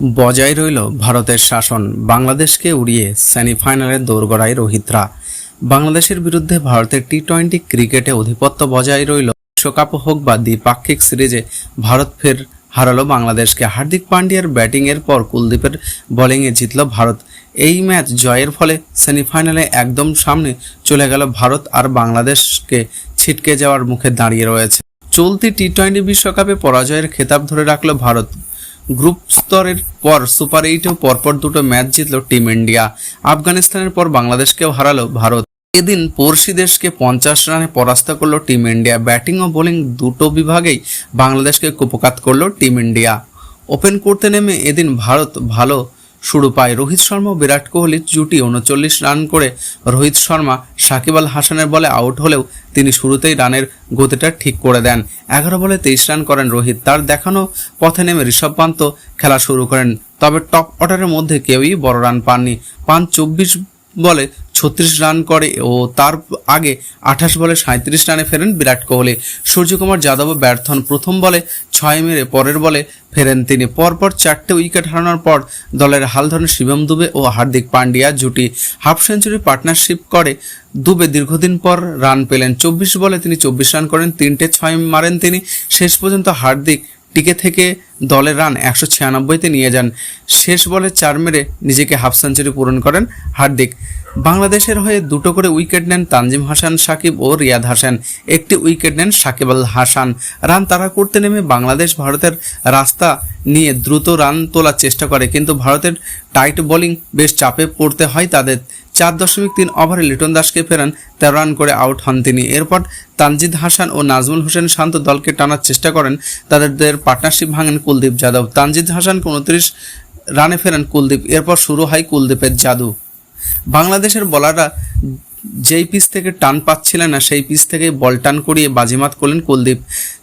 বজায় রইল ভারতের শাসন। বাংলাদেশকে উড়িয়ে সেমিফাইনালে দৌড়গড়ায় রোহিতরা। বাংলাদেশের বিরুদ্ধে ভারতের টি টোয়েন্টি ক্রিকেটে আধিপত্য বজায় রইল। বিশ্বকাপ হোক বা দ্বিপাক্ষিক সিরিজে ভারত ফের হারালো বাংলাদেশকে। হার্দিক পান্ডিয়ার ব্যাটিংয়ের পর কুলদীপের বোলিংয়ে জিতল ভারত। এই ম্যাচ জয়ের ফলে সেমিফাইনালে একদম সামনে চলে গেল ভারত আর বাংলাদেশকে ছিটকে যাওয়ার মুখে দাঁড়িয়ে রয়েছে। চলতি টি টোয়েন্টি বিশ্বকাপে পরাজয়ের খেতাব ধরে রাখল ভারত। গ্রুপ স্তরের পর সুপার এইটেও পরপর দুটো ম্যাচ জিতল টিম ইন্ডিয়া। আফগানিস্তানের পর বাংলাদেশকেও হারালো ভারত। এদিন পড়শি দেশকে পঞ্চাশ রানে পরাস্ত করল টিম ইন্ডিয়া। ব্যাটিং ও বোলিং দুটো বিভাগেই বাংলাদেশকে কুপকাত করল টিম ইন্ডিয়া। ওপেন করতে নেমে এদিন ভারত ভালো শুরু পায় রোহিত শর্মা ও বিরাট কোহলির জুটি উনচল্লিশ রান করে। রোহিত শর্মা সাকিব আল হাসানের বলে আউট হলেও তিনি শুরুতেই রানের গতিটা ঠিক করে দেন। এগারো বলে তেইশ রান করেন রোহিত। তার দেখানো পথে নেমে ঋষভ পান্ত খেলা শুরু করেন। তবে টপ অর্ডারের মধ্যে কেউই বড় রান পাননি। পান চব্বিশ বলে ছত্রিশ রান করে ও তার আগে আঠাশ বলে সাঁত্রিশ রানে ফেরেন বিরাট কোহলি। সূর্যকুমার যাদবও ব্যর্থ হন প্রথম বলে ছয় মেরে পরের বলে ফেরেন তিনি। পরপর চারটে উইকেট হারানোর পর দলের হাল ধরেন শিবম দুবে ও হার্দিক পান্ডিয়া জুটি। হাফ সেঞ্চুরি পার্টনারশিপ করে দুবে দীর্ঘদিন পর রান পেলেন। চব্বিশ বলে তিনি চব্বিশ রান করেন, তিনটে ছয় মারেন তিনি। শেষ পর্যন্ত হার্দিক টিকে থেকে দলের রান একশো ছিয়ানব্বইতে নিয়ে যান। শেষ বলে চার মেরে নিজেকে হাফ সেঞ্চুরি পূরণ করেন হার্দিক। বাংলাদেশের হয়ে দুটো করে উইকেট নেন তানজিম হাসান, সাকিব ও রিয়াদ হাসান। একটি উইকেট নেন সাকিব আল হাসান। রান তারা করতে নেমে বাংলাদেশ ভারতের রাস্তা নিয়ে দ্রুত রান তোলার চেষ্টা করে, কিন্তু ভারতের টাইট বোলিং বেশ চাপে পড়তে হয় তাদের। চার দশমিক তিন ওভারে লিটন দাসকে ফেরান, তেরো রান করে আউট হন তিনি। এরপর তানজিদ হাসান ও নাজমুল হোসেন শান্ত দলকে টানার চেষ্টা করেন তাদের পার্টনারশিপ ভাঙেন কুলদীপ যাদব। তানজিদ হাসানকে উনত্রিশ রানে ফেরান কুলদীপ। এরপর শুরু হয় কুলদীপের জাদু। বাংলাদেশের বলাররা যেই পিস থেকে টান পাচ্ছিলেন না সেই পিস থেকে বল টান করিয়ে বাজিমাত করলেন কুলদীপ।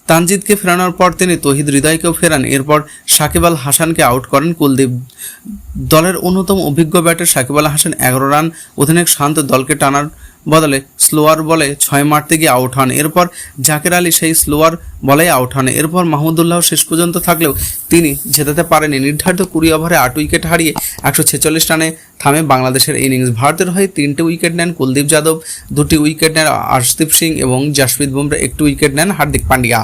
তানজিদকে ফেরানোর পর তিনি তহিদ হৃদয়কেও ফেরান। এরপর সাকিব আল হাসানকে আউট করেন কুলদীপ। দলের অন্যতম অভিজ্ঞ ব্যাটার সাকিব আল হাসান এগারো রান, অধিনায়ক শান্ত দলকে টানার বদলে স্লোয়ার বলে ছয় মারতে গিয়ে আউট হন। এরপর জাকের আলী সেই স্লোয়ার বলে আউট হন। এরপর মাহমুদুল্লাহ শেষ পর্যন্ত থাকলেও তিনি জেতাতে পারেনি নির্ধারিত কুড়ি ওভারে আট উইকেট হারিয়ে একশো ছেচল্লিশ রানে থামে বাংলাদেশের ইনিংস। ভারতের হয়ে তিনটে উইকেট নেন কুলদীপ যাদব, দুটি উইকেট নেন আর্শদীপ সিং এবং জাসপ্রীত বুমরা। একটি উইকেট নেন হার্দিক পান্ডিয়া।